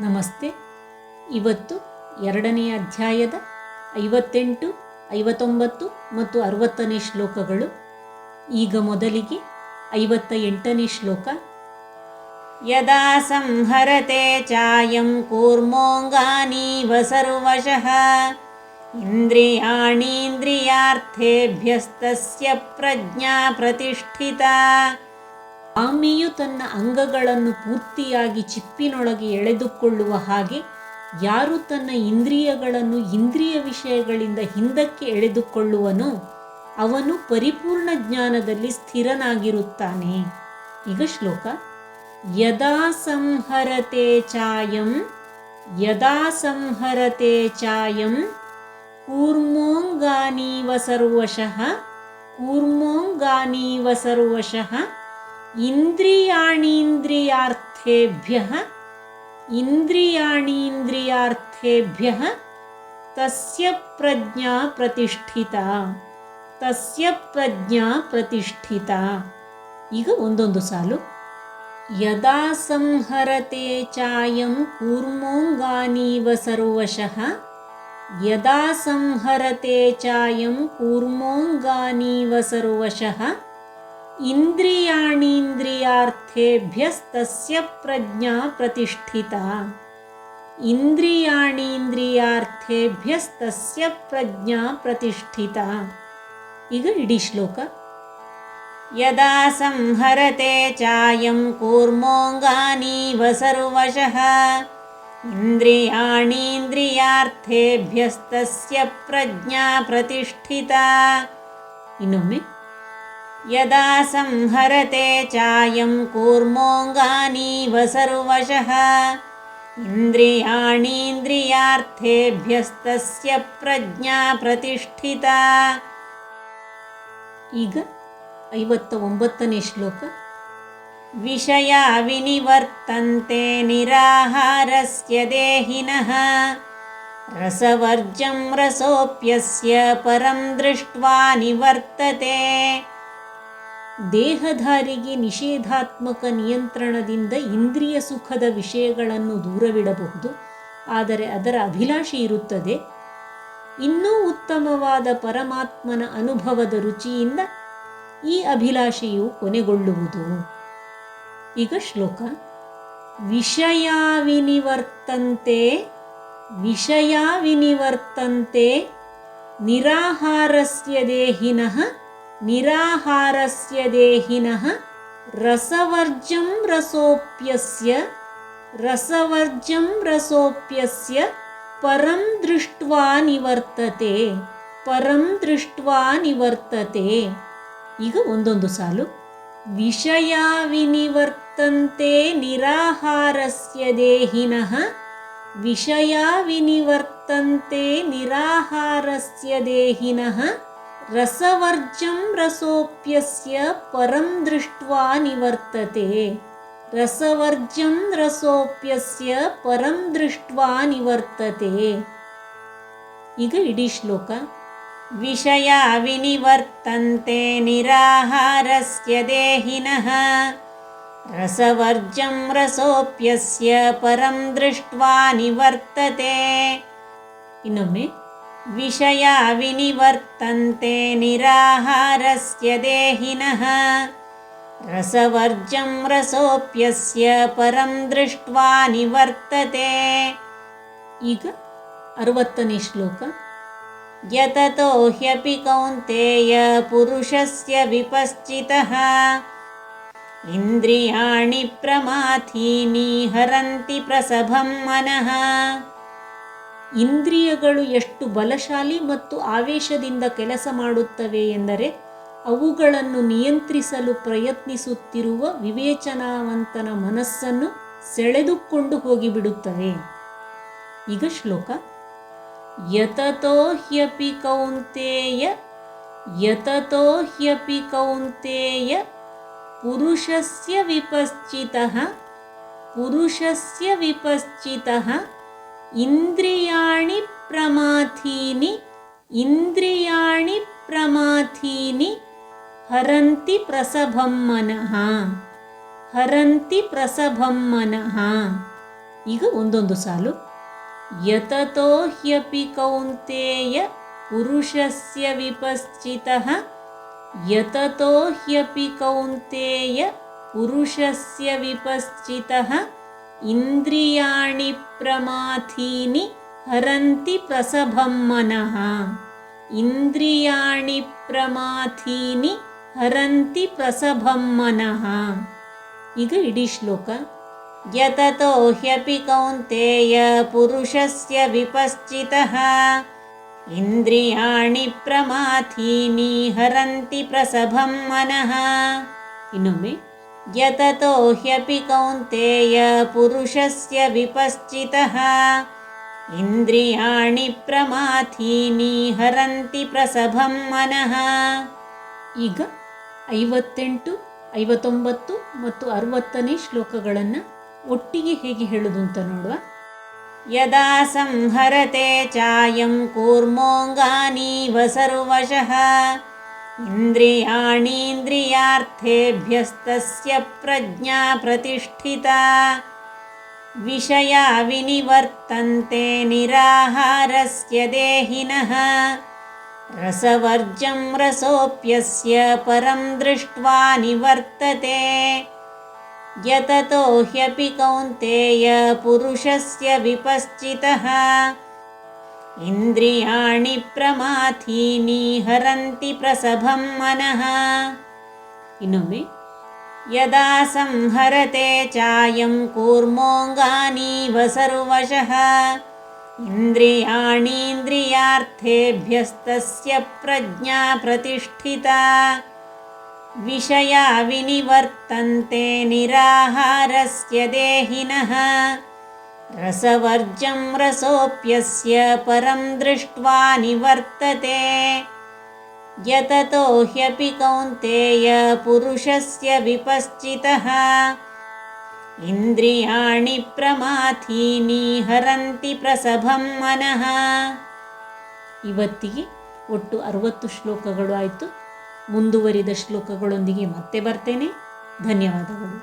ನಮಸ್ತೆ. ಇವತ್ತು ಎರಡನೇ ಅಧ್ಯಾಯದ ಐವತ್ತೆಂಟು, ಐವತ್ತೊಂಬತ್ತು ಮತ್ತು ಅರವತ್ತನೇ ಶ್ಲೋಕಗಳು. ಈಗ ಮೊದಲಿಗೆ ಐವತ್ತ ಎಂಟನೇ ಶ್ಲೋಕ. ಯದಾ ಸಂಹರತೆ ಚಾಯಂ ಕೂರ್ಮೋಂಗಾನೀವ ಸರ್ವಶಃ. ಇಂದ್ರಿಯಾಣೀಂದ್ರಿಯಾರ್ಥೇಭ್ಯಸ್ತಸ್ಯ ಪ್ರಜ್ಞಾ ಪ್ರತಿಷ್ಠಿತಾ. ಆಮೆಯು ತನ್ನ ಅಂಗಗಳನ್ನು ಪೂರ್ತಿಯಾಗಿ ಚಿಪ್ಪಿನೊಳಗೆ ಎಳೆದುಕೊಳ್ಳುವ ಹಾಗೆ ಯಾರು ತನ್ನ ಇಂದ್ರಿಯಗಳನ್ನು ಇಂದ್ರಿಯ ವಿಷಯಗಳಿಂದ ಹಿಂದಕ್ಕೆ ಎಳೆದುಕೊಳ್ಳುವನೋ ಅವನು ಪರಿಪೂರ್ಣ ಜ್ಞಾನದಲ್ಲಿ ಸ್ಥಿರನಾಗಿರುತ್ತಾನೆ. ಈಗ ಶ್ಲೋಕ. ಯದಾ ಸಂಹರತೆ ಚಾಯಂ, ಯದಾ ಸಂಹರತೆ ಚಾಯಂ, ಕೂರ್ಮೋಂಗಾನೀವ ಸರ್ವಶಃ ಕೂರ್ಮೋಂಗಾನೀವ ಸರ್ವಶಃ ಇಂದ್ರಿಯಾಣೀಂದ್ರಿಯಾರ್ಥೇಭ್ಯಃ, ಇಂದ್ರಿಯಾಣೀಂದ್ರಿಯಾರ್ಥೇಭ್ಯ ತಸ್ಯ ಪ್ರಜ್ಞಾ ಪ್ರತಿಷ್ಠಿತ, ತಸ್ಯ ಪ್ರಜ್ಞಾ ಪ್ರತಿಷ್ಠಿತ. ಈಗ ಒಂದೊಂದು ಸಾಲು. ಯದಾ ಸಂಹರತೆ ಚಾಯಂ ಕೂರ್ಮೋಂಗಾನೀವ ಸರ್ವಶಃ, ಯದಾ ಸಂಹರತೆ ಚಾಯಂ ಕೂರ್ಮೋಂಗಾನೀವ ಸರ್ವಶಃ इन्द्रियाणीन्द्रियार्थेभ्यस्तस्य प्रज्ञा प्रतिष्ठिता। इन्द्रियाणीन्द्रियार्थेभ्यस्तस्य प्रज्ञा प्रतिष्ठिता। इग इह इडिश्लोक यदा संहरते चायं कूर्मोऽङ्गानीव सर्वशः इन्द्रियाणीन्द्रियार्थेभ्यस्तस्य प्रज्ञा प्रतिष्ठिता। इनोमि यदा संहरते चायं कूर्मोऽङ्गानीव सर्वशः इन्द्रियाणीन्द्रियार्थेभ्यस्तस्य प्रज्ञा प्रतिष्ठिता ಈಗ ಐವತ್ತ ಒಂಬತ್ತನೇ ಶ್ಲೋಕ विषया विनिवर्तन्ते निराहारस्य देहिनः रसवर्जं रसोऽप्यस्य परं दृष्ट्वा निवर्तते ದೇಹಧಾರಿಗೆ ನಿಷೇಧಾತ್ಮಕ ನಿಯಂತ್ರಣದಿಂದ ಇಂದ್ರಿಯ ಸುಖದ ವಿಷಯಗಳನ್ನು ದೂರವಿಡಬಹುದು. ಆದರೆ ಅದರ ಅಭಿಲಾಷೆ ಇರುತ್ತದೆ. ಇನ್ನೂ ಉತ್ತಮವಾದ ಪರಮಾತ್ಮನ ಅನುಭವದ ರುಚಿಯಿಂದ ಈ ಅಭಿಲಾಷೆಯು ಕೊನೆಗೊಳ್ಳುವುದು. ಈಗ ಶ್ಲೋಕ. ವಿಷಯ ವಿನಿವರ್ತಂತೆ ವಿಷಯ ವಿನಿವರ್ತಂತೆ, ನಿರಾಹಾರಸ್ಯ ದೇಹಿನಃ ನಿರಾಹಾರಸ್ಯ ದೇಹಿನಃ ರಸವರ್ಜಂ ರಸೋಪ್ಯಸ್ಯ ರಸವರ್ಜಂ ರಸೋಪ್ಯಸ್ಯ ಪರಂ ದೃಷ್ಟ್ವಾ ನಿವರ್ತತೆ ಪರಂ ದೃಷ್ಟ್ವಾ ನಿವರ್ತತೆ ಈಗ ಒಂದೊಂದು ಸಾಲು. ವಿಷಯ ವಿನಿವರ್ತಂತೆ ನಿರಾಹಾರಸ್ಯ ದೇಹಿನಃ, ವಿಷಯ ವಿನಿವರ್ತಂತೆ ನಿರಾಹಾರಸ್ಯ ದೇಹಿನಃ ರಸವರ್ಜಂ ರಸೋಪ್ಯಸ್ಯ ಪರಂ ದೃಷ್ಟ್ವಾ ನಿವರ್ತತೆ ರಸವರ್ಜಂ ರಸೋಪ್ಯಸ್ಯ ಪರಂ ದೃಷ್ಟ್ವಾ ನಿವರ್ತತೆ ಈಗ ಇಡೀ ಶ್ಲೋಕ ವಿಷಯ ವಿನಿವರ್ತಂತೆ ನಿರಾಹಾರಸ್ಯ ದೇಹಿನಃ ರಸವರ್ಜಂ ರಸೋಪ್ಯಸ್ಯ ಪರಂ ದೃಷ್ಟ್ವಾ ನಿವರ್ತತೆ ಇನ್ನೊಮ್ಮೆ विषया विनिवर्तन्ते निराहारस्य देहिनः रसवर्जं रसोऽप्यस्य परं दृष्ट्वा निवर्तते ಈಗ ಅರವತ್ತನೇ ಶ್ಲೋಕ यततो ह्यपि कौन्तेय पुरुषस्य विपश्चितः इन्द्रियाणि प्रमाथीनि हरन्ति प्रसभं मनः ಇಂದ್ರಿಯಗಳು ಎಷ್ಟು ಬಲಶಾಲಿ ಮತ್ತು ಆವೇಶದಿಂದ ಕೆಲಸ ಮಾಡುತ್ತವೆ ಎಂದರೆ ಅವುಗಳನ್ನು ನಿಯಂತ್ರಿಸಲು ಪ್ರಯತ್ನಿಸುತ್ತಿರುವ ವಿವೇಚನಾವಂತನ ಮನಸ್ಸನ್ನು ಸೆಳೆದುಕೊಂಡು ಹೋಗಿಬಿಡುತ್ತವೆ. ಈಗ ಶ್ಲೋಕ. ಯತತೋ ಹ್ಯಪಿ ಕೌಂತೇಯ, ಯತತೋ ಹ್ಯಪಿ ಕೌಂತೇಯ, ಪುರುಷಸ್ಯ ವಿಪಶ್ಚಿತಃ ಪುರುಷಸ್ಯ ವಿಪಶ್ಚಿತಃ ಇಂದ್ರಿಯಾಣಿ ಪ್ರಮಾಥೀನಿ ಇಂದ್ರಿಯಾಣಿ ಪ್ರಮಾಥೀನಿ, ಹರಂತಿ ಪ್ರಸಭಂ ಮನಃ, ಹರಂತಿ ಪ್ರಸಭಂ ಮನಃ. ಈಗ ಒಂದೊಂದು ಸಾಲು. ಯತತೋ ಹ್ಯಪಿ ಕೌಂತೇಯ ಪುರುಷಸ್ಯ ವಿಪಶ್ಚಿತಃ, ಯತತೋ ಹ್ಯಪಿ ಕೌಂತೇಯ ಪುರುಷಸ್ಯ ವಿಪಶ್ಚಿತಃ इन्द्रियाणि प्रमाथीनि हरन्ति प्रसभं मनः इन्द्रियाणि प्रमाथीनि हरन्ति प्रसभं मनः इग इडि श्लोक यततो ह्यपि कौन्तेय पुरुषस्य विपश्चितः इन्द्रियाणि प्रमाथीनि हरन्ति प्रसभं मनः इ यततो ह्यपि कौन्तेय पुरुषस्य विपश्चितः इन्द्रियाणि प्रमाथीनि हरन्ति प्रसभं मनः ಈಗ ಐವತ್ತೆಂಟು ಐವತ್ತೊಂಬತ್ತು ಮತ್ತು ಅರವತ್ತನೇ ಶ್ಲೋಕಗಳನ್ನು ಒಟ್ಟಿಗೆ ಹೇಗೆ ಹೇಳೋದು ಅಂತ ನೋಡುವ यदा संहरते चायं कूर्मोऽङ्गानीव सर्वशः इन्द्रियाणीन्द्रियार्थेभ्यस्तस्य प्रज्ञा प्रतिष्ठिता। विषया विनिवर्तन्ते निराहारस्य देहिनः। रसवर्जं रसोऽप्यस्य परं दृष्ट्वा निवर्तते। यततो ह्यपि कौन्तेय पुरुषस्य विपश्चितः इन्द्रियाणि प्रमाथीनि हरन्ति प्रसभं मनः। किन्मि यदा संहरते चायं कूर्मोऽङ्गानीव सर्वशः इन्द्रियाणीन्द्रियार्थेभ्यस्तस्य प्रज्ञा प्रतिष्ठिता। विषया विनिवर्तन्ते निराहारस्य देहिनः। रसवर्जं रसोऽप्यस्य परं दृष्ट्वा निवर्तते यततो ह्यपि कौन्तेय पुरुषस्य विपश्चितः इन्द्रियाणि प्रमाथीनि हरन्ति प्रसभं मनः ಇವತ್ತಿಗೆ ಒಟ್ಟು ಅರವತ್ತು ಶ್ಲೋಕಗಳು ಆಯಿತು ಮುಂದುವರಿದ ಶ್ಲೋಕಗಳೊಂದಿಗೆ ಮತ್ತೆ ಬರ್ತೇನೆ ಧನ್ಯವಾದಗಳು